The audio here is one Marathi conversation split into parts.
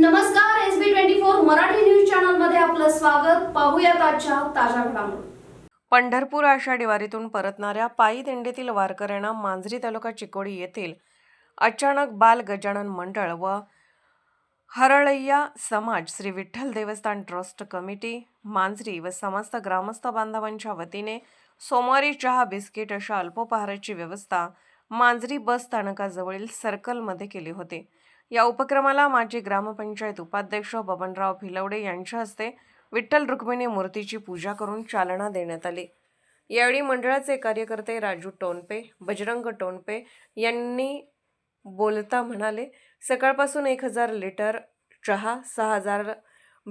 नमस्कार S B twenty four Marathi news चॅनलमध्ये आपलं स्वागत. पाहूयात आजच्या ताज्या घडामोडी. पंढरपूर आषाढी वारीतून परतणाऱ्या पायी दिंडीतील वारकऱ्यांना मांजरी तालुका चिकोडी येथील अचानक बाल गजानन मंडळ व हरळय्या समाज श्री विठ्ठल देवस्थान ट्रस्ट कमिटी मांजरी व समस्त ग्रामस्थ बांधवांच्या वतीने सोमवारी चहा बिस्किट अशा अल्पोपहाराची व्यवस्था मांजरी बस स्थानकाजवळील सर्कलमध्ये केले होते. या उपक्रमाला माजी ग्रामपंचायत उपाध्यक्ष बबनराव भिलवडे यांच्या हस्ते विठ्ठल रुक्मिणी मूर्तीची पूजा करून चालना देण्यात आली. यावेळी मंडळाचे कार्यकर्ते राजू टोनपे बजरंग टोनपे यांनी बोलता म्हणाले सकाळपासून एक हजार लिटर चहा सहा हजार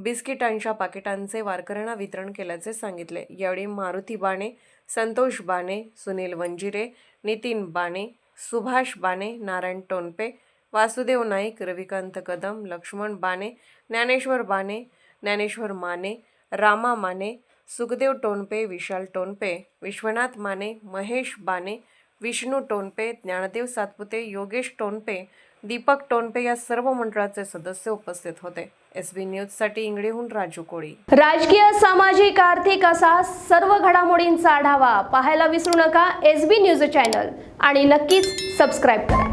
बिस्किटांच्या पाकिटांचे वारकऱ्यांना वितरण केल्याचे सांगितले. यावेळी मारुती बाणे संतोष बाणे सुनील वंजिरे नितीन बाणे सुभाष बाणे नारायण टोनपे वासुदेव नाईक रविकांत कदम लक्ष्मण बाणे ज्ञानेश्वर बाणे ज्ञानेश्वर माने रामा माने सुखदेव टोनपे विशाल टोनपे विश्वनाथ माने महेश बाने विष्णू टोनपे ज्ञानदेव सातपुते योगेश टोनपे दीपक टोनपे या सर्व मंडळाचे सदस्य उपस्थित होते. एस बी न्यूजसाठी इंगळीहून राजू कोळी. राजकीय सामाजिक आर्थिक असा सर्व घडामोडींचा आढावा पाहायला विसरू नका एस बी न्यूज चॅनल आणि नक्कीच सबस्क्राईब करा.